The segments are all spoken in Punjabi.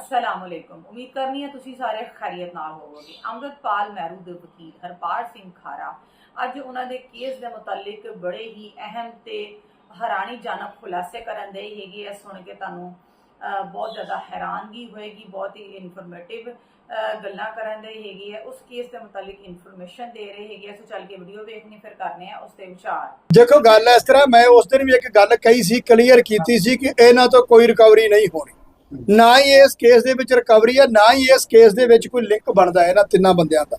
ਅਸਲਾਮ ਅਲੈਕੁਮ। ਉਮੀਦ ਕਰਨੀ ਹੈ ਤੁਸੀਂ ਸਾਰੇ ਖੈਰੀਅਤ ਨਾਲ ਹੋਵੋਗੇ। ਅੰਮ੍ਰਿਤਪਾਲ ਮਹਿਰੂ ਦੇ ਵਕੀਲ ਹਰਪਾਲ ਸਿੰਘ ਖਾਰਾ ਅੱਜ ਉਹਨਾਂ ਦੇ ਕੇਸ ਦੇ ਮੁਤਲਕ ਬੜੇ ਹੀ ਅਹਿਮ ਤੇ ਹੈਰਾਨੀਜਨਕ ਖੁਲਾਸੇ ਕਰਨ ਦੇ ਹੈਗੇ ਆ। ਸੁਣ ਕੇ ਤੁਹਾਨੂੰ ਬਹੁਤ ਜ਼ਿਆਦਾ ਹੈਰਾਨਗੀ ਹੋਏਗੀ, ਬਹੁਤ ਹੀ ਇਨਫੋਰਮੇਟਿਵ ਗੱਲਾਂ ਕਰਨ ਦੇ ਹੈਗੀ ਹੈ ਉਸ ਕੇਸ ਦੇ ਮੁਤਲਕ ਇਨਫੋਰਮੇਸ਼ਨ ਦੇ ਰਹੇ ਹੈਗੇ ਆ। ਸੋ ਚੱਲ ਕੇ ਵੀਡੀਓ ਵੇਖਣੀ, ਫਿਰ ਕਰਨੇ ਆ ਉਸ ਤੇ ਵਿਚਾਰ। ਦੇਖੋ, ਗੱਲ ਇਸ ਤਰ੍ਹਾਂ ਮੈਂ ਉਸ ਦਿਨ ਵੀ ਇੱਕ ਗੱਲ ਕਹੀ ਸੀ ਕਲੀਅਰ ਕੀਤੀ ਸੀ ਕਿ ਇਹਨਾਂ ਤੋਂ ਕੋਈ ਰਿਕਵਰੀ ਨਹੀਂ ਹੋਣੀ। ਨਾ ਹੀ ਇਸ ਕੇਸ ਦੇ ਵਿੱਚ ਰਿਕਵਰੀ ਹੈ ਨਾ ਹੀ ਇਸ ਕੇਸ ਦੇ ਵਿੱਚ ਕੋਈ ਲਿੰਕ ਬਣਦਾ ਹੈ ਇਹਨਾਂ ਤਿੰਨਾਂ ਬੰਦਿਆਂ ਦਾ।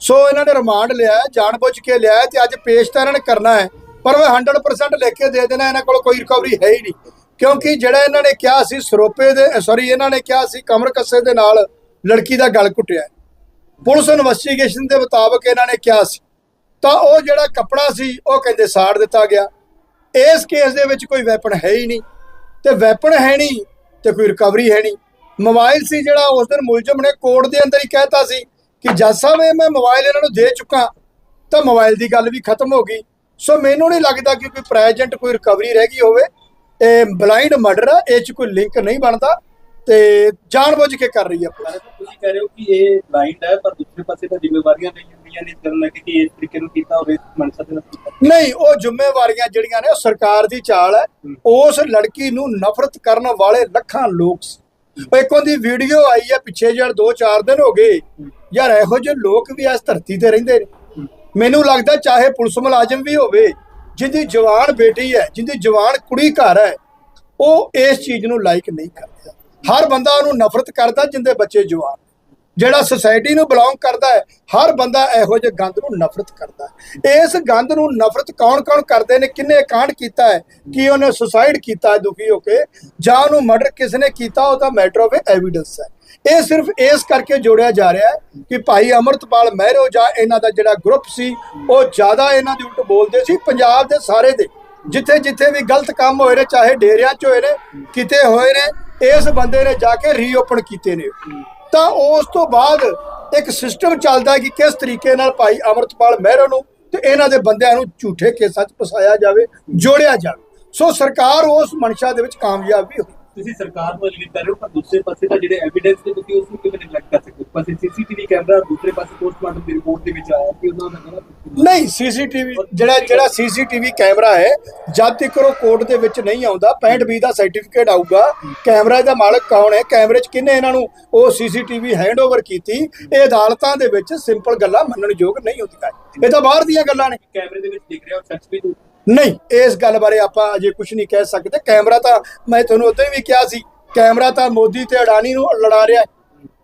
ਸੋ ਇਹਨਾਂ ਨੇ ਰਿਮਾਂਡ ਲਿਆ ਹੈ, ਜਾਣਬੁੱਝ ਕੇ ਲਿਆ ਹੈ ਤੇ ਅੱਜ ਪੇਸ਼ ਤਾਂ ਇਹਨਾਂ ਨੇ ਕਰਨਾ ਹੈ ਪਰ ਉਹ 100% ਲਿਖ ਕੇ ਦੇ ਦੇਣਾ ਇਹਨਾਂ ਕੋਲ ਕੋਈ ਰਿਕਵਰੀ ਹੈ ਹੀ ਨਹੀਂ। ਕਿਉਂਕਿ ਜਿਹੜਾ ਇਹਨਾਂ ਨੇ ਕਿਹਾ ਸੀ ਸਰੋਪੇ ਦੇ ਸੌਰੀ ਇਹਨਾਂ ਨੇ ਕਿਹਾ ਸੀ ਕਮਰ ਕੱਸੇ ਦੇ ਨਾਲ ਲੜਕੀ ਦਾ ਗਲ ਘੁੱਟਿਆ ਪੁਲਿਸ ਇਨਵੈਸਟੀਗੇਸ਼ਨ ਦੇ ਮੁਤਾਬਕ ਇਹਨਾਂ ਨੇ ਕਿਹਾ ਸੀ। ਤਾਂ ਉਹ ਜਿਹੜਾ ਕੱਪੜਾ ਸੀ ਉਹ ਕਹਿੰਦੇ ਸਾੜ ਦਿੱਤਾ ਗਿਆ। ਇਸ ਕੇਸ ਦੇ ਵਿੱਚ ਕੋਈ ਵੈਪਨ ਹੈ ਹੀ ਨਹੀਂ। ਤੇ ਵੈਪਨ ਹੈ ਨਹੀਂ ਤੇ ਕੋਈ ਰਿਕਵਰੀ ਹੈ ਨਹੀਂ। ਮੋਬਾਈਲ ਸੀ ਜਿਹੜਾ, ਉਸ ਦਿਨ ਮੁਲਜ਼ਮ ਨੇ ਕੋਰਟ ਦੇ ਅੰਦਰ ਹੀ ਕਹਿਤਾ ਸੀ ਕਿ ਜੱਜ ਸਾਹਿਬ, ਇਹ ਮੈਂ ਮੋਬਾਈਲ ਇਹਨਾਂ ਨੂੰ ਦੇ ਚੁੱਕਾ, ਤਾਂ ਮੋਬਾਈਲ ਦੀ ਗੱਲ ਵੀ ਖਤਮ ਹੋ ਗਈ। ਸੋ ਮੈਨੂੰ ਨਹੀਂ ਲੱਗਦਾ ਕਿ ਕੋਈ ਪ੍ਰੈਜੈਂਟ ਕੋਈ ਰਿਕਵਰੀ ਰਹਿ ਗਈ ਹੋਵੇ। ਇਹ ਬਲਾਈਂਡ ਮਰਡਰ ਆ, ਇਹ ਚ ਕੋਈ ਲਿੰਕ ਨਹੀਂ ਬਣਦਾ। ਤੇ ਜਾਣਬੁੱਝ ਕੇ ਕਰ ਰਹੀ ਹੈ ਪੁਲਿਸ। ਤੁਸੀਂ ਕਹਿ ਰਹੇ ਹੋ ਕਿ ਇਹ ਬਲਾਈਂਡ ਹੈ, ਪਰ ਦੂਸਰੇ ਪਾਸੇ ਤਾਂ ਜ਼ਿੰਮੇਵਾਰੀਆਂ ਨਹੀਂ ਹੁੰਦੀਆਂ ਨੇ ਕਰਨ ਲੱਗੇ ਕਿ ਇਸ ਤਰੀਕੇ ਨੂੰ ਕੀਤਾ ਹੋਵੇ ਮਨਸਾ ਦੇ ਨਾਲ ਕੀਤਾ ਨਹੀਂ ਉਹ ਜ਼ਿੰਮੇਵਾਰੀਆਂ ਜਿਹੜੀਆਂ ਨੇ ਉਹ ਸਰਕਾਰ ਦੀ ਚਾਲ ਹੈ। ਉਸ ਲੜਕੀ ਨੂੰ ਨਫ਼ਰਤ ਕਰਨ ਵਾਲੇ ਲੱਖਾਂ ਲੋਕ ਇੱਕ ਉਹਦੀ ਵੀਡੀਓ ਆਈ ਹੈ ਪਿੱਛੇ ਜੜ 2-4 ਦਿਨ ਹੋ ਗਏ। ਯਾਰ ਇਹੋ ਜਿਹੇ ਲੋਕ ਵੀ ਇਸ ਧਰਤੀ ਤੇ ਰਹਿੰਦੇ ਨੇ। ਮੈਨੂੰ ਲੱਗਦਾ ਚਾਹੇ ਪੁਲਿਸ ਮੁਲਾਜ਼ਮ ਵੀ ਹੋਵੇ ਜਿਹਦੀ ਜਵਾਨ ਬੇਟੀ ਹੈ ਜਿਹਦੀ ਜਵਾਨ ਕੁੜੀ ਘਰ ਹੈ ਉਹ ਇਸ ਚੀਜ਼ ਨੂੰ ਲਾਈਕ ਨਹੀਂ ਕਰਦਾ। ਹਰ ਬੰਦਾ ਉਹਨੂੰ ਨਫ਼ਰਤ ਕਰਦਾ ਜਿੰਦੇ ਬੱਚੇ ਜਵਾਨ ਜਿਹੜਾ ਸੁਸਾਇਟੀ ਨੂੰ ਬਿਲੋਂਗ ਕਰਦਾ ਹੈ, ਹਰ ਬੰਦਾ ਇਹੋ ਜਿਹੇ ਗੰਦ ਨੂੰ ਨਫ਼ਰਤ ਕਰਦਾ ਹੈ। ਇਸ ਗੰਦ ਨੂੰ ਨਫ਼ਰਤ ਕੌਣ-ਕੌਣ ਕਰਦੇ ਨੇ, ਕਿੰਨੇ ਕਾਂਡ ਕੀਤਾ ਹੈ, ਕਿ ਉਹਨੇ ਸੁਸਾਈਡ ਕੀਤਾ ਦੁਖੀ ਹੋ ਕੇ, ਜਾਂ ਉਹਨੂੰ ਮਰਡਰ ਕਿਸ ਨੇ ਕੀਤਾ ਉਹਦਾ ਮੈਟਰ ਆਫ ਐਵੀਡੈਂਸ ਹੈ। ਇਹ ਸਿਰਫ ਇਸ ਕਰਕੇ ਜੋੜਿਆ ਜਾ ਰਿਹਾ ਹੈ ਕਿ ਭਾਈ ਅਮਰਤਪਾਲ ਮਹਿਰੋ ਜਾਂ ਇਹਨਾਂ ਦਾ ਜਿਹੜਾ ਗਰੁੱਪ ਸੀ, ਉਹ ਜ਼ਿਆਦਾ ਇਹਨਾਂ ਦੀ ਉਲਟ ਬੋਲਦੇ ਸੀ। ਪੰਜਾਬ ਦੇ ਸਾਰੇ ਦੇ, ਜਿੱਥੇ ਜਿੱਥੇ ਵੀ ਗਲਤ ਕੰਮ ਹੋਏ ਨੇ, ਚਾਹੇ ਡੇਰਿਆਂ 'ਚ ਹੋਏ ਨੇ, ਕਿਤੇ ਹੋਏ ਨੇ, ਇਸ ਬੰਦੇ ਨੇ ਜਾ ਕੇ ਰੀਓਪਨ ਕੀਤੇ ਨੇ। ਤਾਂ ਉਸ ਤੋਂ ਬਾਅਦ ਇੱਕ ਸਿਸਟਮ ਚੱਲਦਾ ਕਿ ਕਿਸ ਤਰੀਕੇ ਨਾਲ ਭਾਈ ਅਮਰਤਪਾਲ ਮਹਿਰੋ ਨੂੰ ਤੇ ਇਹਨਾਂ ਦੇ ਬੰਦਿਆਂ ਨੂੰ ਝੂਠੇ ਕੇਸਾਂ 'ਚ ਫਸਾਇਆ ਜਾਵੇ, ਜੋੜਿਆ ਜਾਵੇ। ਸੋ ਸਰਕਾਰ ਉਸ ਮਨਸ਼ਾ ਦੇ ਵਿੱਚ ਕਾਮਯਾਬ ਵੀ ਹੋਈ। ਤੁਸੀਂ ਸਰਕਾਰ ਨੂੰ ਅਲੀਟ ਕਰ ਰਹੇ ਹੋ ਪਰ ਦੂਸਰੇ ਪਾਸੇ ਤਾਂ ਜਿਹੜੇ ਐਵੀਡੈਂਸ ਨੇ ਤੁਸੀਂ ਉਸ ਨੂੰ ਕਿਵੇਂ ਨਿਗਲੈਕਟ ਕਰ ਸਕਦੇ ਹੋ ਪਾਸੇ ਸੀਸੀਟੀਵੀ ਕੈਮਰਾ ਦੂਸਰੇ ਪਾਸੇ ਪੋਸਟਮਾਰਟਮ ਦੀ ਰਿਪੋਰਟ ਦੇ ਵਿੱਚ ਆਇਆ ਕਿ ਉਹਨਾਂ ਦਾ ਕਹਿੰਦਾ ਨਹੀਂ ਸੀਸੀਟੀਵੀ ਜਿਹੜਾ ਜਿਹੜਾ ਸੀਸੀਟੀਵੀ ਕੈਮਰਾ ਹੈ ਜਦ ਤੱਕ ਉਹ ਕੋਰਟ ਦੇ ਵਿੱਚ ਨਹੀਂ ਆਉਂਦਾ 65 ਬੀ ਦਾ ਸਰਟੀਫਿਕੇਟ ਆਊਗਾ ਕੈਮਰਾ ਦਾ ਮਾਲਕ ਕੌਣ ਹੈ ਕੈਮਰੇ 'ਚ ਕਿੰਨੇ ਇਹਨਾਂ ਨੂੰ ਉਹ ਸੀਸੀਟੀਵੀ ਹੈਂਡਓਵਰ ਕੀਤੀ ਇਹ ਅਦਾਲਤਾਂ ਦੇ ਵਿੱਚ ਸਿੰਪਲ ਗੱਲਾਂ ਮੰਨਣ ਯੋਗ ਨਹੀਂ ਹੁੰਦੀਆਂ ਇਹ ਤਾਂ ਬਾਹਰ ਦੀਆਂ ਗੱਲਾਂ ਨੇ ਕੈਮਰੇ ਦੇ ਵਿੱਚ ਦਿਖ ਰਿਹਾ ਉਹ ਸੱਚ ਵੀ। ਨਹੀਂ ਇਸ ਗੱਲ ਬਾਰੇ ਆਪਾਂ ਅਜੇ ਕੁਝ ਨਹੀਂ ਕਹਿ ਸਕਦੇ। ਕੈਮਰਾ ਤਾਂ ਮੈਂ ਤੁਹਾਨੂੰ ਉਦੋਂ ਵੀ ਕਿਹਾ ਸੀ ਕੈਮਰਾ ਤਾਂ ਮੋਦੀ ਤੇ ਅਡਾਨੀ ਨੂੰ ਲੜਾ ਰਿਹਾ ਹੈ।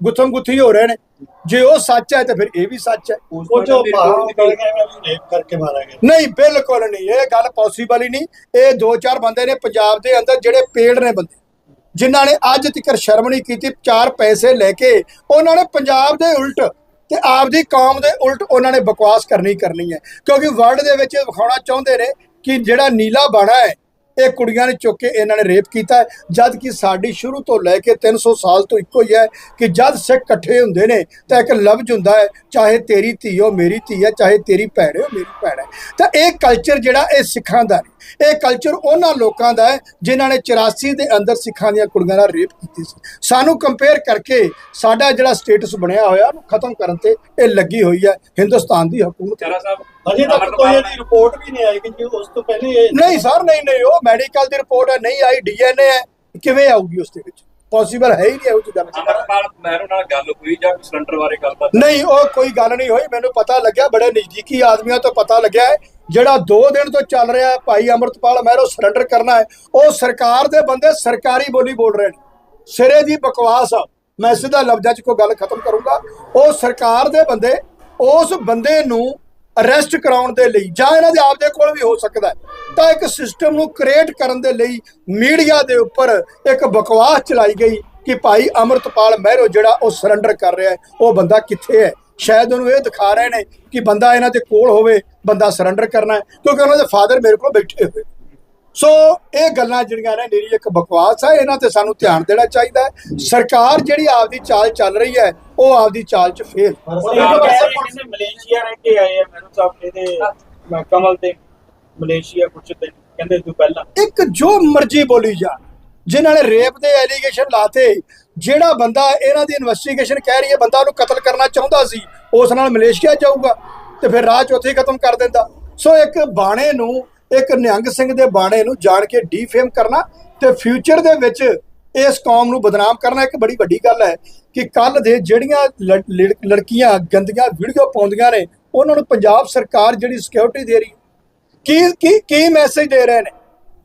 ਗੁੱਥਮ ਗੁੱਥੀ ਹੋ ਰਹੇ ਨੇ। ਜੇ ਉਹ ਸੱਚ ਹੈ ਤੇ ਫਿਰ ਇਹ ਵੀ ਸੱਚ ਹੈ। ਉਹ ਜੋ ਦੀ ਬਾਹਰ report ਨਿਕਲ ਦਿਖਾਈ। ਗਿਆ ਵੀ ਰੇਪ ਕਰਕੇ ਮਾਰਿਆ ਗਿਆ। ਨਹੀਂ ਬਿਲਕੁਲ ਨਹੀਂ ਇਹ ਗੱਲ ਪੋਸੀਬਲ ਹੀ ਨਹੀਂ। ਇਹ ਦੋ ਚਾਰ ਬੰਦੇ ਨੇ ਪੰਜਾਬ ਦੇ ਅੰਦਰ ਜਿਹੜੇ ਪੇੜ ਨੇ ਬੰਦੇ ਜਿਨ੍ਹਾਂ ਨੇ ਅੱਜ ਤੱਕ ਸ਼ਰਮ ਨਹੀਂ ਕੀਤੀ ਚਾਰ ਪੈਸੇ ਲੈ ਕੇ ਉਹਨਾਂ ਨੇ ਪੰਜਾਬ ਦੇ ਉਲਟ ਤੇ ਆਪਦੀ ਕੌਮ ਦੇ ਉਲਟ ਉਹਨਾਂ ਨੇ ਬਕਵਾਸ ਕਰਨੀ ਕਰਨੀ ਹੈ। ਕਿਉਂਕਿ ਵਰਲਡ ਦੇ ਵਿੱਚ ਇਹ ਵਿਖਾਉਣਾ ਚਾਹੁੰਦੇ ਨੇ ਕਿ ਜਿਹੜਾ ਨੀਲਾ ਬਾਣਾ ਹੈ ਇਹ ਕੁੜੀਆਂ ਨੇ ਚੁੱਕ ਕੇ ਇਹਨਾਂ ਨੇ ਰੇਪ ਕੀਤਾ ਹੈ, ਜਦ ਕਿ ਸਾਡੀ ਸ਼ੁਰੂ ਤੋਂ ਲੈ ਕੇ 300 ਸਾਲ ਤੋਂ ਇੱਕੋ ਹੀ ਹੈ ਕਿ ਜਦ ਸਿੱਖ ਇਕੱਠੇ ਹੁੰਦੇ ਨੇ ਤਾਂ ਇੱਕ ਲਫ਼ਜ਼ ਹੁੰਦਾ ਹੈ ਚਾਹੇ ਤੇਰੀ ਧੀ ਹੋ ਮੇਰੀ ਧੀ ਹੈ ਚਾਹੇ ਤੇਰੀ ਭੈਣ ਹੋ ਮੇਰੀ ਭੈਣ ਹੈ। ਤਾਂ ਇਹ ਕਲਚਰ ਜਿਹੜਾ ਇਹ ਸਿੱਖਾਂ ਦਾ ਨਹੀਂ। ਇਹ ਕਲਚਰ ਉਹਨਾਂ ਲੋਕਾਂ ਦਾ ਹੈ ਜਿਨ੍ਹਾਂ ਨੇ 84 ਦੇ ਅੰਦਰ ਸਿੱਖਾਂ ਦੀਆਂ ਕੁੜੀਆਂ ਨਾਲ ਰੇਪ ਕੀਤੀ ਸੀ। ਸਾਨੂੰ ਕੰਪੇਅਰ ਕਰਕੇ ਸਾਡਾ ਜਿਹੜਾ ਸਟੇਟਸ ਬਣਿਆ ਹੋਇਆ ਉਹਨੂੰ ਖਤਮ ਕਰਨ ਤੇ ਇਹ ਲੱਗੀ ਹੋਈ ਹੈ ਹਿੰਦੁਸਤਾਨ ਦੀ ਹਕੂਮਤ। ਅਜੇ ਤੱਕ ਕੋਈ ਇਹਦੀ ਰਿਪੋਰਟ ਵੀ ਨਹੀਂ ਆਈ ਕਿ ਜੀ ਉਸ ਤੋਂ ਪਹਿਲੇ ਨਹੀਂ ਸਰ ਨਹੀਂ ਨਹੀਂ ਉਹ ਮੈਡੀਕਲ ਦੀ ਰਿਪੋਰਟ ਹੈ ਨਹੀਂ ਆਈ ਡੀਐਨਏ ਹੈ। ਕਿਵੇਂ ਆਊਗੀ ਉਸ ਦੇ ਵਿੱਚ? ਪੋਸੀਬਲ ਹੈ ਹੀ ਨਹੀਂ ਇਹੋ ਜਿਹੀ ਗੱਲ। ਅਮਰਪਾਲ ਮਹਿਰੋ ਨਾਲ ਗੱਲ ਹੋਈ ਜਾਂ ਸਿਲੰਡਰ ਬਾਰੇ ਗੱਲਬਾਤ ਨਹੀਂ ਉਹ ਕੋਈ ਗੱਲ ਨਹੀਂ ਹੋਈ। ਮੈਨੂੰ ਪਤਾ ਲੱਗਿਆ ਬੜੇ ਨਜ਼ਦੀਕੀ ਆਦਮੀਆਂ ਤੋਂ ਪਤਾ ਲੱਗਿਆ ਹੈ ਜਿਹੜਾ 2 ਦਿਨ ਤੋਂ ਚੱਲ ਰਿਹਾ ਹੈ ਭਾਈ ਅਮਰਤਪਾਲ ਮਹਿਰੋ ਸਰੈਂਡਰ ਕਰਨਾ ਹੈ। ਉਹ ਸਰਕਾਰ ਦੇ ਬੰਦੇ ਸਰਕਾਰੀ ਬੋਲੀ ਬੋਲ ਰਹੇ ਨੇ। ਸਿਰੇ ਦੀ ਬਕਵਾਸ ਆ। ਮੈਂ ਸਿੱਧਾ ਲਫ਼ਜ਼ਾਂ 'ਚ ਕੋਈ ਗੱਲ ਖਤਮ ਕਰੂੰਗਾ। ਉਹ ਸਰਕਾਰ ਦੇ ਬੰਦੇ ਉਸ ਬੰਦੇ ਨੂੰ ਅਰੈਸਟ ਕਰਾਉਣ ਦੇ ਲਈ ਜਾਂ ਇਹਨਾਂ ਦੇ ਆਪਦੇ ਕੋਲ ਵੀ ਹੋ ਸਕਦਾ ਤਾਂ ਇੱਕ ਸਿਸਟਮ ਨੂੰ ਕ੍ਰੀਏਟ ਕਰਨ ਦੇ ਲਈ ਮੀਡੀਆ ਦੇ ਉੱਪਰ ਇੱਕ ਬਕਵਾਸ ਚਲਾਈ ਗਈ ਕਿ ਭਾਈ ਅਮਰਤਪਾਲ ਮਹਿਰੋ ਜਿਹੜਾ ਉਹ ਸਰੈਂਡਰ ਕਰ ਰਿਹਾ ਹੈ, ਉਹ ਬੰਦਾ ਕਿੱਥੇ ਹੈ? ਸ਼ਾਇਦ ਉਹਨੂੰ ਇਹ ਦਿਖਾ ਰਹੇ ਨੇ ਕਿ ਬੰਦਾ ਇਹਨਾਂ ਦੇ ਕੋਲ ਹੋਵੇ, ਬੰਦਾ ਸਰੈਂਡਰ ਕਰਨਾ ਹੈ, ਕਿਉਂਕਿ ਉਹਨਾਂ ਦੇ ਫਾਦਰ ਮੇਰੇ ਕੋਲ ਬੈਠੇ ਹੋਏ। ਸੋ ਇਹ ਗੱਲਾਂ ਜਿਹੜੀਆਂ ਨੇ ਮੇਰੀ ਇੱਕ ਬਕਵਾਸ ਹੈ, ਇਹਨਾਂ ਤੇ ਸਾਨੂੰ ਧਿਆਨ ਦੇਣਾ ਚਾਹੀਦਾ ਹੈ। ਸਰਕਾਰ ਜਿਹੜੀ ਆਪਦੀ ਚਾਲ ਚੱਲ ਰਹੀ ਹੈ ਉਹ ਆਪਦੀ ਚਾਲ 'ਚ ਫੇਲ ਪਰ ਉਹ ਸਰਕਾਰ ਇਹ ਕਹਿ ਰਹੇ ਪੁਲਿਸ- ਨੇ ਮਲੇਸ਼ੀਆ ਰਹਿ ਕੇ ਆਏ ਆ ਮੈਨੂੰ ਸਾਹਿਬ ਇਹਦੇ ਮੈਂ ਕਮਲ ਤੇ ਮਲੇਸ਼ੀਆ ਕੁਛ ਤੇ ਕਹਿੰਦੇ ਤੂੰ ਪਹਿਲਾਂ। ਇੱਕ ਜੋ ਮਰਜ਼ੀ ਬੋਲੀ ਜਾ ਜਿਨ੍ਹਾਂ ਨੇ ਰੇਪ ਦੇ ਐਲੀਗੇਸ਼ਨ ਲਾਤੇ ਜਿਹੜਾ ਬੰਦਾ ਇਹਨਾਂ ਦੀ ਇਨਵੈਸਟੀਗੇਸ਼ਨ ਕਹਿ ਰਹੀ ਹੈ ਬੰਦਾ ਉਹਨੂੰ ਕਤਲ ਕਰਨਾ ਚਾਹੁੰਦਾ ਸੀ ਉਸ ਨਾਲ ਮਲੇਸ਼ੀਆ ਜਾਊਗਾ ਤੇ ਫਿਰ ਰਾਹ 'ਚ ਉੱਥੇ ਖਤਮ ਕਰ ਦਿੰਦਾ। ਸੋ ਇੱਕ ਬਾਣੇ ਨੂੰ ਇੱਕ ਨਿਹੰਗ ਸਿੰਘ ਦੇ ਬਾਣੇ ਨੂੰ ਜਾਣ ਕੇ ਡੀਫੇਮ ਕਰਨਾ ਤੇ ਫਿਊਚਰ ਦੇ ਵਿੱਚ ਇਸ ਕੌਮ ਨੂੰ ਬਦਨਾਮ ਕਰਨਾ ਇੱਕ ਬੜੀ ਵੱਡੀ ਗੱਲ ਹੈ ਕਿ ਕੱਲ ਦੇ ਜਿਹੜੀਆਂ ਲੜ- ਲੜ- ਲੜਕੀਆਂ ਗੰਦੀਆਂ ਵੀਡੀਓ ਪਾਉਂਦੀਆਂ ਨੇ ਉਹਨਾਂ ਨੂੰ ਪੰਜਾਬ ਸਰਕਾਰ ਜਿਹੜੀ ਸਿਕਿਉਰਿਟੀ ਦੇ ਰਹੀ ਕੀ ਕੀ ਕੀ ਮੈਸੇਜ ਦੇ ਰਹੇ ਨੇ?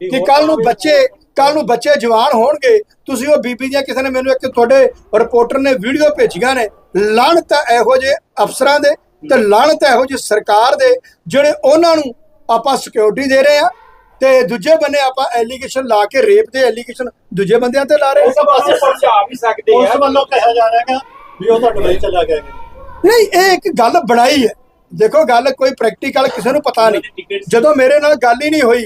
ਕਿ ਕੱਲ ਨੂੰ ਬੱਚੇ ਕੱਲ ਨੂੰ ਬੱਚੇ ਜਵਾਨ ਹੋਣਗੇ ਤੁਸੀਂ ਉਹ ਬੀਬੀ ਦੀਆਂ ਕਿਸੇ ਨੇ ਮੈਨੂੰ ਇੱਕ ਤੁਹਾਡੇ ਰਿਪੋਰਟਰ ਨੇ ਵੀਡੀਓ ਭੇਜੀਆਂ ਨੇ ਲਾਹਣਤ ਹੈ ਇਹੋ ਜਿਹੇ ਅਫਸਰਾਂ ਦੇ ਤੇ ਲਾਹਣਤ ਹੈ ਇਹੋ ਜਿਹੀ ਸਰਕਾਰ ਦੇ ਜਿਹੜੇ ਉਹਨਾਂ ਨੂੰ ਆਪਾਂ ਸਿਕਿਉਰਿਟੀ ਦੇ ਰਹੇ ਆ ਤੇ ਦੂਜੇ ਬੰਨੇ ਆਪਾਂ ਐਲੀਗੇਸ਼ਨ ਲਾ ਕੇ ਰੇਪ ਦੇ ਐਲੀਗੇਸ਼ਨ ਦੂਜੇ ਬੰਦਿਆਂ ਤੇ ਲਾ ਰਹੇ ਉਸ ਪਾਸੇ ਸਮਝਾ ਵੀ ਸਕਦੇ ਉਸ ਆ ਵੱਲੋਂ ਕਿਹਾ ਜਾ ਰਿਹਾ ਹੈ ਵੀ ਉਹ ਤਾਂ ਦੁਬਈ ਚਲਾ ਗਿਆ। ਨਹੀਂ ਇਹ ਇੱਕ ਗੱਲ ਬਣਾਈ ਹੈ। ਦੇਖੋ ਗੱਲ ਕੋਈ ਪ੍ਰੈਕਟੀਕਲ ਕਿਸੇ ਨੂੰ ਪਤਾ ਨਹੀਂ। ਜਦੋਂ ਮੇਰੇ ਨਾਲ ਗੱਲ ਹੀ ਨਹੀਂ ਹੋਈ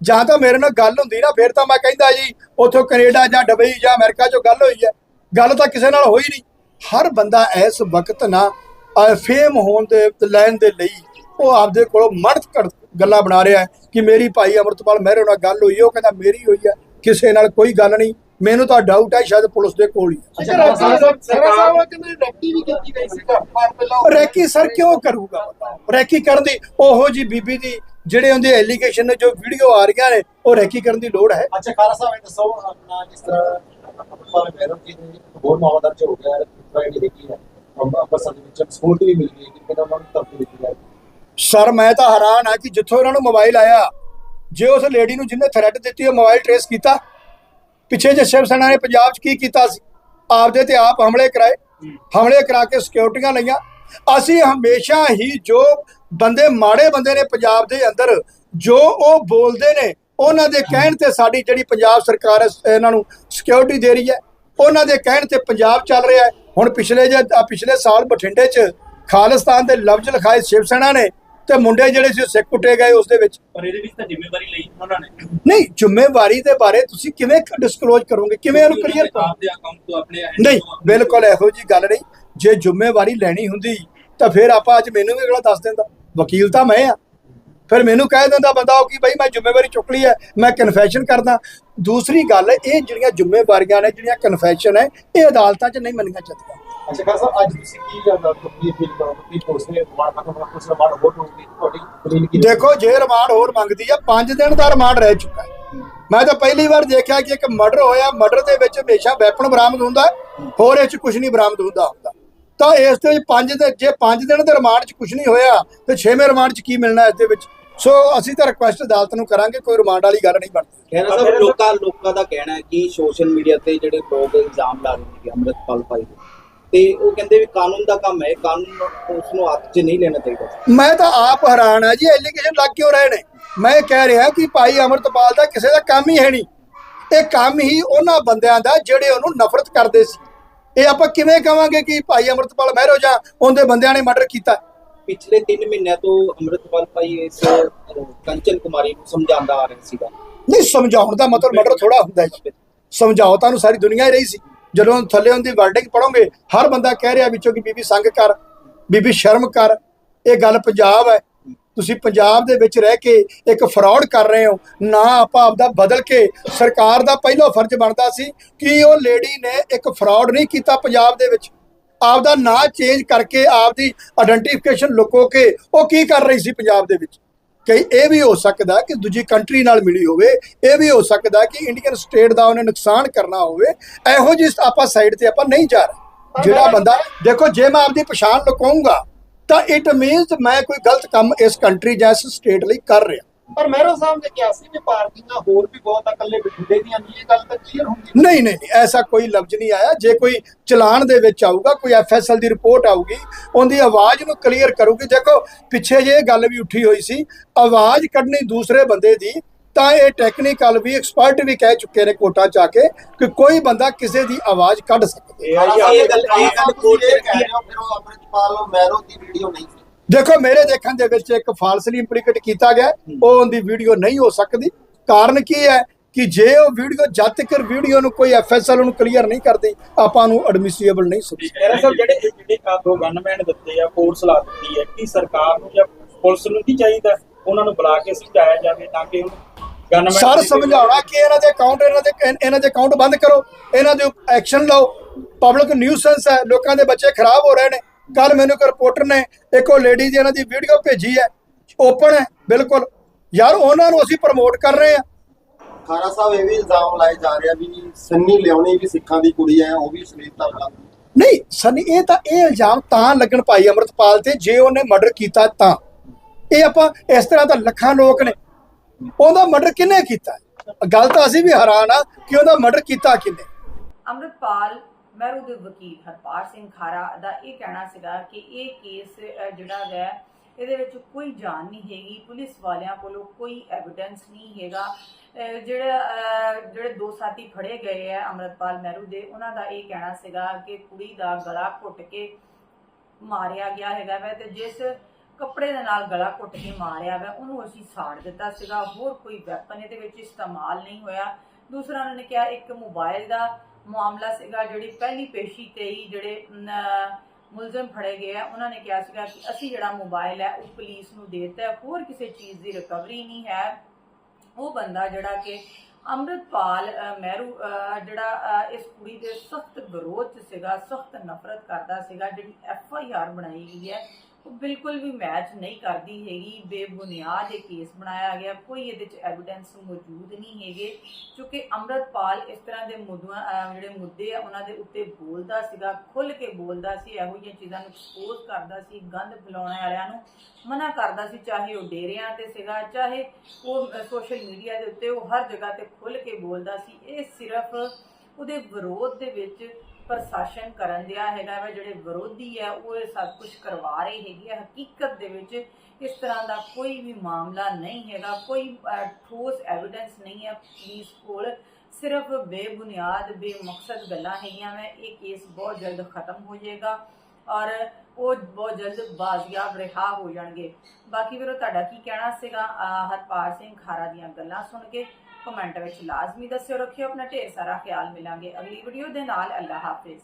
ਜਾਂ ਤਾਂ ਮੇਰੇ ਨਾਲ ਗੱਲ ਹੁੰਦੀ ਨਾ ਫਿਰ ਤਾਂ ਮੈਂ ਕਹਿੰਦਾ ਜੀ ਉੱਥੋਂ ਕੈਨੇਡਾ ਜਾਂ ਦੁਬਈ ਜਾਂ ਅਮਰੀਕਾ ਚੋਂ ਗੱਲ ਹੋਈ ਹੈ। ਗੱਲ ਤਾਂ ਕਿਸੇ ਨਾਲ ਹੋਈ ਨਹੀਂ। ਹਰ ਬੰਦਾ ਇਸ ਵਕਤ ਨਾ ਫੇਮ ਹੋਣ ਦੇ ਲੈਣ ਦੇ ਲਈ ਉਹ ਆਪਦੇ ਕੋਲੋਂ ਮਰਦ ਕਰ ਗੱਲਾਂ ਬਣਾ ਰਿਹਾ ਕਿ ਮੇਰੀ ਭਾਈ ਅਮਰਤਪਾਲ ਮਹਿਰੋ ਨਾਲ ਗੱਲ ਹੋਈ ਉਹ ਕਹਿੰਦਾ ਮੇਰੀ ਹੋਈ ਹੈ ਕਿਸੇ ਨਾਲ ਕੋਈ ਗੱਲ ਨਹੀਂ ਮੈਨੂੰ ਤਾਂ ਡਾਊਟ ਹੈ ਸ਼ਾਇਦ ਪੁਲਿਸ ਦੇ ਕੋਲ ਹੀ ਰੈਕੀ ਸਰ ਕਿਉਂ ਕਰੂਗਾ? ਰੈਕੀ ਕਰਨ ਦੀ ਉਹੋ ਜੀ ਬੀਬੀ ਦੀ ਜਿਹੜੇ ਉਹਦੇ ਐਲੀਗੇਸ਼ਨ ਨੇ ਜੋ ਵੀਡੀਓ ਆ ਰਹੀਆਂ ਨੇ ਉਹ ਰੈਕੀ ਕਰਨ ਦੀ ਲੋੜ ਹੈ। ਅੱਛਾ ਖਾਰਾ ਸਾਹਿਬ ਦੱਸੋ ਆਪਣਾ ਜਿਸ ਤਰ੍ਹਾਂ ਪਰ ਮੈਡਮ ਜੀ ਹੋਰ ਮਾਮਲਾ ਦਰਜ ਹੋ ਗਿਆ ਹੈ ਅੰਮ੍ਰਿਤਸਰ ਦੇ ਵਿੱਚ ਸਪੋਰਟ ਵੀ ਮਿਲ ਗਈ ਕਿ ਕਿਹਨਾਂ ਨੂੰ ਤਬਦੀਲ ਦਿੱਤੀ ਸਰ, ਮੈਂ ਤਾਂ ਹੈਰਾਨ ਆ ਕਿ ਜਿੱਥੋਂ ਇਹਨਾਂ ਨੂੰ ਮੋਬਾਈਲ ਆਇਆ, ਜੇ ਉਸ ਲੇਡੀ ਨੂੰ ਜਿਹਨੇ ਥ੍ਰੈਟ ਦਿੱਤੀ, ਉਹ ਮੋਬਾਈਲ ਟ੍ਰੇਸ ਕੀਤਾ। ਪਿੱਛੇ ਜੇ ਸ਼ਿਵ ਸੈਨਾ ਨੇ ਪੰਜਾਬ 'ਚ ਕੀ ਕੀਤਾ ਸੀ? ਆਪਦੇ ਤੇ ਆਪ ਹਮਲੇ ਕਰਾਏ। ਹਮਲੇ ਕਰਾ ਕੇ ਸਿਕਿਉਰਟੀਆਂ ਲਈਆਂ। ਅਸੀਂ ਹਮੇਸ਼ਾ ਹੀ ਜੋ ਬੰਦੇ, ਮਾੜੇ ਬੰਦੇ ਨੇ ਪੰਜਾਬ ਦੇ ਅੰਦਰ, ਜੋ ਉਹ ਬੋਲਦੇ ਨੇ, ਉਹਨਾਂ ਦੇ ਕਹਿਣ ਤੇ ਸਾਡੀ ਜਿਹੜੀ ਪੰਜਾਬ ਸਰਕਾਰ ਹੈ, ਇਹਨਾਂ ਨੂੰ ਸਿਕਿਉਰਿਟੀ ਦੇ ਰਹੀ ਹੈ। ਉਹਨਾਂ ਦੇ ਕਹਿਣ ਤੇ ਪੰਜਾਬ ਚੱਲ ਰਿਹਾ ਹੈ। ਹੁਣ ਪਿਛਲੇ ਜੇ ਪਿਛਲੇ ਸਾਲ ਬਠਿੰਡੇ 'ਚ ਖਾਲਿਸਤਾਨ ਦੇ ਲਫ਼ਜ਼ ਲਿਖਾਏ ਸ਼ਿਵ ਸੈਨਾ ਨੇ। ਤੇ ਮੁੰਡੇ ਜਿਹੜੇ ਸੀ ਉਹ ਸਿੱਖ ਕੁੱਟੇ ਗਏ ਉਸ ਦੇ ਵਿੱਚ। ਪਰ ਇਹਦੇ ਵਿੱਚ ਤਾਂ ਜ਼ਿੰਮੇਵਾਰੀ ਲਈ ਉਹਨਾਂ ਨੇ। ਨਹੀਂ ਜ਼ਿੰਮੇਵਾਰੀ ਦੇ ਬਾਰੇ ਤੁਸੀਂ ਕਿਵੇਂ ਡਿਸਕਲੋਜ਼ ਕਰੋਗੇ? ਕਿਵੇਂ ਇਹਨੂੰ ਕਲੀਅਰ ਕਰੋਗੇ? ਆਪਦੇ ਅਕਾਊਂਟ ਤੋਂ ਆਪਣੇ ਨਹੀਂ ਬਿਲਕੁਲ ਇਹੋ ਜੀ ਗੱਲ ਨਹੀਂ। ਜੇ ਜ਼ਿੰਮੇਵਾਰੀ ਲੈਣੀ ਹੁੰਦੀ ਤਾਂ ਫਿਰ ਆਪਾਂ ਅੱਜ ਮੈਨੂੰ ਵੀ ਅਗਲਾ ਦੱਸ ਦਿੰਦਾ। ਵਕੀਲ ਤਾਂ ਮੈਂ ਆ। ਫਿਰ ਮੈਨੂੰ ਕਹਿ ਦਿੰਦਾ ਬੰਦਾ ਉਹ ਕਿ ਬਈ ਮੈਂ ਜ਼ਿੰਮੇਵਾਰੀ ਚੁੱਕ ਲਈ ਹੈ ਮੈਂ ਕਨਫੈਸ਼ਨ ਕਰਦਾ। ਦੂਸਰੀ ਗੱਲ ਇਹ ਜਿਹੜੀਆਂ ਜ਼ਿੰਮੇਵਾਰੀਆਂ ਨੇ ਜਿਹੜੀਆਂ ਕਨਫੈਸ਼ਨ ਹੈ ਇਹ ਅਦਾਲਤਾਂ 'ਚ ਨਹੀਂ ਮੰਨੀਆਂ ਜਾਂਦੀਆਂ। ਅੱਛਾ ਸਾਹਿਬ ਅੱਜ ਤੁਸੀਂ ਕੀ ਜਾਣਦਾ ਤੁਸੀਂ ਫੀਲ ਕਰੋ ਕਿ ਪੁਲਿਸ ਨੇ ਮਾਰ ਮਾਰ ਮਾਰ ਪੁਲਿਸ ਮਾਰ ਹੋਰ ਹੋਊਗੀ ਤੁਹਾਡੀ ਦਲੀਲ ਕੀ ਦੇਖੋ ਜੇ ਰਿਮਾਂਡ ਹੋਰ ਮੰਗਦੀ ਆ 5 ਦਿਨ ਦਾ ਰਿਮਾਂਡ ਰਹਿ ਚੁੱਕਾ ਹੈ। ਮੈਂ ਤਾਂ ਪਹਿਲੀ ਵਾਰ ਦੇਖਿਆ ਕਿ ਇੱਕ ਮਰਡਰ ਹੋਇਆ ਮਰਡਰ ਦੇ ਵਿੱਚ ਹਮੇਸ਼ਾ ਵੈਪਨ ਬਰਾਮਦ ਹੁੰਦਾ ਹੋਰ ਇਹ ਚ ਕੁਝ ਨਹੀਂ ਬਰਾਮਦ ਹੁੰਦਾ ਹੁੰਦਾ। ਤਾਂ ਇਸ ਦੇ ਵਿੱਚ 5 ਦੇ ਜੇ 5 ਦਿਨ ਦੇ ਰਿਮਾਂਡ ਚ ਕੁਝ ਨਹੀਂ ਹੋਇਆ ਤੇ 6ਵੇਂ ਰਿਮਾਂਡ ਚ ਕੀ ਮਿਲਣਾ ਇਸ ਦੇ ਵਿੱਚ? ਸੋ ਅਸੀਂ ਤਾਂ ਰਿਕੁਐਸਟ ਅਦਾਲਤ ਨੂੰ ਕਰਾਂਗੇ ਕੋਈ ਰਿਮਾਂਡ ਵਾਲੀ ਗੱਲ ਨਹੀਂ ਬਣਦੀ। ਲੋਕਾਂ ਲੋਕਾਂ ਦਾ ਕਹਿਣਾ ਹੈ ਕਿ ਸੋਸ਼ਲ ਮੀਡੀਆ ਤੇ ਜਿਹੜੇ ਲੋਕ ਇਲਜ਼ਾਮ ਲਾ ਰਹੇ ਨੇ ਕਿ ਅੰਮ੍ਰਿਤਪਾਲ ਭਾਈ ਦੇ, ਤੇ ਉਹ ਕਹਿੰਦੇ ਵੀ ਕਾਨੂੰਨ ਦਾ ਕੰਮ ਹੈ ਕਾਨੂੰਨ ਉਸ ਨੂੰ ਹੱਥ 'ਚ ਨਹੀਂ ਲੈਣਾ ਚਾਹੀਦਾ। ਮੈਂ ਤਾਂ ਆਪ ਹੈਰਾਨ ਆ ਜੀ ਐਲੀਗੇਸ਼ਨ ਲੱਗ ਕਿਉਂ ਰਹੇ ਨੇ? ਮੈਂ ਕਹਿ ਰਿਹਾ ਕਿ ਭਾਈ ਅਮਰਤਪਾਲ ਦਾ ਕਿਸੇ ਦਾ ਕੰਮ ਹੀ ਹੈ ਨਹੀਂ। ਇਹ ਕੰਮ ਹੀ ਉਹਨਾਂ ਬੰਦਿਆਂ ਦਾ ਜਿਹੜੇ ਉਹਨੂੰ ਨਫ਼ਰਤ ਕਰਦੇ ਸੀ। ਇਹ ਆਪਾਂ ਕਿਵੇਂ ਕਵਾਂਗੇ ਕਿ ਭਾਈ ਅਮਰਤਪਾਲ ਮਹਿਰੋ ਜਾਂ ਉਹਦੇ ਬੰਦਿਆਂ ਨੇ ਮਰਡਰ ਕੀਤਾ? ਪਿਛਲੇ 3 ਮਹੀਨਿਆਂ ਤੋਂ ਅੰਮ੍ਰਿਤਪਾਲ ਭਾਈ ਇਸ ਕੰਚਨ ਕੁਮਾਰੀ ਨੂੰ ਸਮਝਾਉਂਦਾ ਆ ਰਿਹਾ ਸੀਗਾ। ਨਹੀਂ ਸਮਝਾਉਣ ਦਾ ਮਤਲਬ ਮਰਡਰ ਥੋੜਾ ਹੁੰਦਾ ਜੀ। ਸਮਝਾਉਤਾ ਨੂੰ ਸਾਰੀ ਦੁਨੀਆ ਹੀ ਰਹੀ ਸੀ। ਜਦੋਂ ਥੱਲੇ ਉਹਦੀ ਵਰਡਿੰਗ ਪੜੋਗੇ ਹਰ ਬੰਦਾ ਕਹਿ ਰਿਹਾ ਵਿੱਚੋਂ ਕਿ ਬੀਬੀ ਸੰਗ ਕਰ, ਬੀਬੀ ਸ਼ਰਮ ਕਰ, ਇਹ ਗੱਲ ਪੰਜਾਬ ਹੈ। ਤੁਸੀਂ ਪੰਜਾਬ ਦੇ ਵਿੱਚ ਰਹਿ ਕੇ ਇੱਕ ਫਰਾਡ ਕਰ ਰਹੇ ਹੋ, ਨਾ ਆਪਾਂ ਆਪਦਾ ਬਦਲ ਕੇ ਸਰਕਾਰ ਦਾ ਪਹਿਲਾ ਫਰਜ਼ ਬਣਦਾ ਸੀ ਕਿ ਉਹ ਲੇਡੀ ਨੇ ਇੱਕ ਫਰਾਡ ਨਹੀਂ ਕੀਤਾ ਪੰਜਾਬ ਦੇ ਵਿੱਚ। ਆਪਦਾ ਨਾਂ ਚੇਂਜ ਕਰਕੇ ਆਪਦੀ ਆਇਡੈਂਟੀਫਿਕੇਸ਼ਨ ਲੁਕੋ ਕੇ ਉਹ ਕੀ ਕਰ ਰਹੀ ਸੀ ਪੰਜਾਬ ਦੇ ਵਿੱਚ? ਕਈ ਇਹ ਵੀ ਹੋ ਸਕਦਾ ਕਿ ਦੂਜੀ ਕੰਟਰੀ ਨਾਲ ਮਿਲੀ ਹੋਵੇ ਇਹ ਵੀ ਹੋ ਸਕਦਾ ਕਿ ਇੰਡੀਅਨ ਸਟੇਟ ਦਾ ਉਹਨੇ ਨੁਕਸਾਨ ਕਰਨਾ ਹੋਵੇ ਇਹੋ ਜਿਹੀ ਆਪਾਂ ਸਾਈਡ ਤੇ ਆਪਾਂ ਨਹੀਂ ਜਾ ਰਹੇ। ਜਿਹੜਾ ਬੰਦਾ ਦੇਖੋ ਜੇ ਮੈਂ ਆਪਦੀ ਪਛਾਣ ਲੁਕਾਉਂਗਾ ਤਾਂ ਇਟ ਮੀਨਸ ਮੈਂ ਕੋਈ ਗਲਤ ਕੰਮ ਇਸ ਕੰਟਰੀ ਜਾਂ ਇਸ ਸਟੇਟ ਲਈ ਕਰ ਰਿਹਾ। ਪਰ ਮਹਿਰੋ ਸਾਹਿਬ ਨੇ ਕਿਹਾ ਸੀ ਕਿ ਪਾਰਟੀਆਂ ਹੋਰ ਵੀ ਬਹੁਤ ਆ ਇਕੱਲੇ ਬਠਿੰਡੇ ਦੀਆਂ ਨਹੀਂ ਇਹ ਗੱਲ ਤਾਂ ਕਲੀਅਰ ਹੁੰਦੀ ਨਹੀਂ ਨਹੀਂ ਨਹੀਂ, ਐਸਾ ਕੋਈ ਲਫ਼ਜ਼ ਨਹੀਂ ਆਇਆ। ਜੇ ਕੋਈ ਚਲਾਨ ਦੇ ਵਿੱਚ ਆਊਗਾ ਕੋਈ ਐਫਐਸਐਲ ਦੀ ਰਿਪੋਰਟ ਆਊਗੀ ਉਹਦੀ ਆਵਾਜ਼ ਨੂੰ ਕਲੀਅਰ ਕਰੂਗੀ। ਦੇਖੋ ਪਿੱਛੇ ਜੇ ਇਹ ਗੱਲ ਵੀ ਉੱਠੀ ਹੋਈ ਸੀ ਆਵਾਜ਼ ਕੱਢਣੀ ਦੂਸਰੇ ਬੰਦੇ ਦੀ ਤਾਂ ਇਹ ਟੈਕਨੀਕਲ ਵੀ ਐਕਸਪਰਟ ਵੀ ਕਹਿ ਚੁੱਕੇ ਨੇ ਕੋਟਾ ਚ ਆ ਕੇ ਕਿ ਕੋਈ ਬੰਦਾ ਕਿਸੇ ਦੀ ਆਵਾਜ਼ ਕੱਢ ਸਕਦਾ। ਇਹ ਗੱਲ ਇਹ ਗੱਲ ਕੋਰਟ ਚ ਰੱਖੀ ਹੈ ਫਿਰ ਉਹ ਅੰਮ੍ਰਿਤਪਾਲ ਮੈਰੋ ਦੀ ਵੀਡੀਓ ਨਹੀਂ ਦੇਖੋ ਮੇਰੇ ਦੇਖਣ ਦੇ ਵਿੱਚ ਇੱਕ ਫਾਲਸਲੀ ਇੰਪਲੀਕੇਟ ਕੀਤਾ ਗਿਆ ਉਹ ਉਹਦੀ ਵੀਡੀਓ ਨਹੀਂ ਹੋ ਸਕਦੀ। ਕਾਰਨ ਕੀ ਹੈ ਕਿ ਜੇ ਉਹ ਵੀਡੀਓ ਜਦ ਤੱਕ ਵੀਡੀਓ ਨੂੰ ਕੋਈ ਐਫਐਸਐਲ ਨੂੰ ਕਲੀਅਰ ਨਹੀਂ ਕਰਦੀ ਆਪਾਂ ਨੂੰ ਐਡਮਿਸਿਬਲ ਨਹੀਂ ਸਮਝ ਖੈਰਾ ਸਾਹਿਬ ਜਿਹੜੇ ਜਿਹੜੇ ਆ ਦੋ ਗਨਮੈਨ ਦਿੱਤੇ ਆ ਫੋਰਸ ਲਾ ਦਿੱਤੀ ਹੈ ਕਿ ਸਰਕਾਰ ਨੂੰ ਜਾਂ ਪੁਲਿਸ ਨੂੰ ਕੀ ਚਾਹੀਦਾ ਉਹਨਾਂ ਨੂੰ ਬੁਲਾ ਕੇ ਸਮਝਾਇਆ ਜਾਵੇ ਤਾਂ ਕਿ Gunman ਸਰ ਸਮਝਾਉਣਾ ਕਿ ਇਹਨਾਂ ਦੇ ਅਕਾਊਂਟ ਇਹਨਾਂ ਦੇ ਇਹਨਾਂ ਦੇ ਅਕਾਊਂਟ ਬੰਦ ਕਰੋ। ਇਹਨਾਂ ਦੇ ਐਕਸ਼ਨ ਲਓ। ਪਬਲਿਕ ਨਿਊਸੈਂਸ ਹੈ। ਲੋਕਾਂ ਦੇ ਬੱਚੇ ਖਰਾਬ ਹੋ ਰਹੇ ਨੇ। ਕੱਲ ਮੈਨੂੰ ਇੱਕ ਰਿਪੋਰਟਰ ਨੇ ਇੱਕ ਉਹ ਲੇਡੀ ਦੀ ਇਹਨਾਂ ਦੀ ਵੀਡੀਓ ਭੇਜੀ ਹੈ ਓਪਨ ਹੈ ਬਿਲਕੁਲ। ਯਾਰ ਉਹਨਾਂ ਨੂੰ ਅਸੀਂ ਪ੍ਰਮੋਟ ਕਰ ਰਹੇ ਆ ਖਾਰਾ ਸਾਹਿਬ ਇਹ ਵੀ ਇਲਜ਼ਾਮ ਲਾਏ ਜਾ ਰਿਹਾ ਵੀ ਸੰਨੀ ਲਿਆਉਣੀ ਵੀ ਸਿੱਖਾਂ ਦੀ ਕੁੜੀ ਹੈ ਉਹ ਵੀ ਅਸ਼ਲੀਲਤਾ ਫੈਲਾਉਂਦੀ ਨਹੀਂ ਸਨੀ ਇਹ ਤਾਂ ਇਹ ਇਲਜ਼ਾਮ ਤਾਂ ਲੱਗਣ ਭਾਈ ਅਮਰਤਪਾਲ ਤੇ ਜੇ ਉਹਨੇ ਮਰਡਰ ਕੀਤਾ ਤਾਂ। ਇਹ ਆਪਾਂ ਇਸ ਤਰ੍ਹਾਂ ਤਾਂ ਲੱਖਾਂ ਲੋਕ ਨੇ। ਉਹਦਾ ਮਰਡਰ ਕਿਹਨੇ ਕੀਤਾ? ਗੱਲ ਤਾਂ ਅਸੀਂ ਵੀ ਹੈਰਾਨ ਆ ਕਿ ਉਹਦਾ ਮਰਡਰ ਕੀਤਾ ਕਿਹਨੇ? ਅੰਮ੍ਰਿਤਪਾਲ ਮਹਿਰੂ ਦੇ ਵਕੀਲ ਹਰਪਾਲ ਸਿੰਘ ਖਾਰਾ ਦਾ ਇਹ ਕਹਿਣਾ ਸੀਗਾ ਕਿ ਇਹ ਕੇਸ ਜਿਹੜਾ ਹੈ ਇਹਦੇ ਵਿੱਚ ਕੋਈ ਜਾਨ ਨਹੀਂ ਹੈਗੀ ਪੁਲਿਸ ਵਾਲਿਆਂ ਕੋਲੋਂ ਕੋਈ ਐਵੀਡੈਂਸ ਨਹੀਂ ਹੈਗਾ। ਅਹ, ਜਿਹੜਾ ਜਿਹੜੇ ਦੋ ਸਾਥੀ ਫੜੇ ਗਏ ਆ ਅੰਮ੍ਰਿਤਪਾਲ ਮਹਿਰੂ ਦੇ ਉਹਨਾਂ ਦਾ ਇਹ ਕਹਿਣਾ ਸੀਗਾ ਕਿ ਕੁੜੀ ਦਾ ਗਲਾ ਘੁੱਟ ਕੇ ਮਾਰਿਆ ਗਿਆ ਹੈਗਾ ਵੈ ਤੇ ਜਿਸ ਕੱਪੜੇ ਦੇ ਨਾਲ ਗਲਾ ਘੁੱਟ ਕੇ ਮਾਰਿਆ ਵਾ ਉਹਨੂੰ ਅਸੀਂ ਸਾੜ ਦਿੱਤਾ ਸੀਗਾ। ਹੋਰ ਕੋਈ ਵੈਪਨ ਇਹਦੇ ਵਿੱਚ ਇਸਤੇਮਾਲ ਨਹੀਂ ਹੋਇਆ। ਦੂਸਰਾ ਉਹਨਾਂ ਨੇ ਕਿਹਾ ਇੱਕ ਮੋਬਾਈਲ ਦਾ ਮਾਮਲਾ ਸੀਗਾ ਜਿਹੜੀ ਪਹਿਲੀ ਪੇਸ਼ੀ ਤੇ ਹੀ ਜਿਹੜੇ ਮੁਲਜ਼ਮ ਫੜੇ ਗਏ ਆ, ਉਹਨਾਂ ਨੇ ਕਿਹਾ ਸੀਗਾ ਕਿ ਅਸੀਂ ਜਿਹੜਾ ਮੋਬਾਈਲ ਹੈ, ਉਹ ਪੁਲਿਸ ਨੂੰ ਦੇ ਦਿੱਤਾ ਹੋਰ ਕਿਸੇ ਚੀਜ਼ ਦੀ ਰਿਕਵਰੀ ਨਹੀਂ ਹੈ। ਉਹ ਬੰਦਾ ਜਿਹੜਾ ਕਿ ਅੰਮ੍ਰਿਤਪਾਲ ਮਹਿਰੂ ਜਿਹੜਾ ਇਸ ਕੁੜੀ ਦੇ ਸਖਤ ਵਿਰੋਧ 'ਚ ਸੀਗਾ, ਸਖਤ ਨਫ਼ਰਤ ਕਰਦਾ ਸੀਗਾ, ਜਿਹੜੀ ਐਫ ਆਈ ਆਰ ਬਣਾਈ ਗਈ ਹੈ। ਉਹ ਬਿਲਕੁਲ ਵੀ ਮੈਚ ਨਹੀਂ ਕਰਦੀ ਹੈਗੀ, ਬੇਬੁਨਿਆਦ ਇਹ ਕੇਸ ਬਣਾਇਆ ਗਿਆ। ਕੋਈ ਇਹਦੇ 'ਚ ਐਵੀਡੈਂਸ ਮੌਜੂਦ ਨਹੀਂ ਹੈਗੇ, ਕਿਉਂਕਿ ਅੰਮ੍ਰਿਤਪਾਲ ਇਸ ਤਰ੍ਹਾਂ ਦੇ ਮੁੱਦਿਆਂ ਜਿਹੜੇ ਮੁੱਦੇ ਆ, ਉਹਨਾਂ ਦੇ ਉੱਤੇ ਬੋਲਦਾ ਸੀਗਾ ਖੁੱਲ ਕੇ ਬੋਲਦਾ ਸੀ, ਇਹੋ ਜਿਹੀਆਂ ਚੀਜ਼ਾਂ ਨੂੰ ਐਕਸਪੋਜ਼ ਕਰਦਾ ਸੀ, ਗੰਦ ਫੈਲਾਉਣ ਵਾਲਿਆਂ ਨੂੰ, ਮਨਾ ਕਰਦਾ ਸੀ, ਚਾਹੇ ਉਹ ਡੇਰਿਆਂ ਤੇ ਸੀਗਾ, ਚਾਹੇ ਉਹ ਸੋਸ਼ਲ ਮੀਡੀਆ ਦੇ ਉੱਤੇ ਉਹ ਹਰ ਜਗ੍ਹਾ ਤੇ ਖੁੱਲ ਕੇ ਬੋਲਦਾ ਸੀ। ਇਹ ਸਿਰਫ ਉਹਦੇ ਵਿਰੋਧ ਦੇ ਵਿੱਚ ਪ੍ਰਸ਼ਾਸਨ ਕਰਨ ਦਿਆ ਹੈਗਾ ਵਾ, ਜਿਹੜੇ ਵਿਰੋਧੀ ਹੈ ਉਹ ਇਹ ਸਭ ਕੁਝ ਕਰਵਾ ਰਹੇ ਹੈਗੇ ਆ। ਹਕੀਕਤ ਦੇ ਵਿੱਚ ਇਸ ਤਰ੍ਹਾਂ ਦਾ ਕੋਈ ਵੀ ਮਾਮਲਾ ਨਹੀਂ ਹੈਗਾ, ਕੋਈ ਠੋਸ ਐਵੀਡੈਂਸ ਨਹੀਂ ਹੈ ਪੁਲਿਸ ਕੋਲ। ਸਿਰਫ ਬੇਬੁਨਿਆਦ, ਬੇਮਕਸਦ ਗੱਲਾਂ ਹੈਗੀਆਂ ਵਾ, ਇਹ ਕੇਸ ਬਹੁਤ ਜਲਦ ਖਤਮ ਹੋ ਜਾਏਗਾ ਔਰ ਉਹ ਬਹੁਤ ਜਲਦ ਬਾਜ਼ੀਆਬ ਰਿਹਾ ਹੋ ਜਾਣਗੇ। ਬਾਕੀ ਵੀਰੋ, ਤੁਹਾਡਾ ਕੀ ਕਹਿਣਾ ਸੀਗਾ? ਹਰਪਾਲ ਸਿੰਘ ਖਾਰਾ ਦੀਆਂ ਗੱਲਾਂ ਸੁਣ ਕੇ। ਕਮੈਂਟ ਵਿੱਚ ਲਾਜ਼ਮੀ ਦੱਸਿਓ, ਰੱਖਿਓ, ਆਪਣਾ ਢੇਰ ਸਾਰਾ ਖਿਆਲ ਮਿਲਾਂਗੇ। ਅਗਲੀ ਵੀਡੀਓ ਦੇ ਨਾਲ ਅੱਲਾ ਹਾਫਿਜ਼।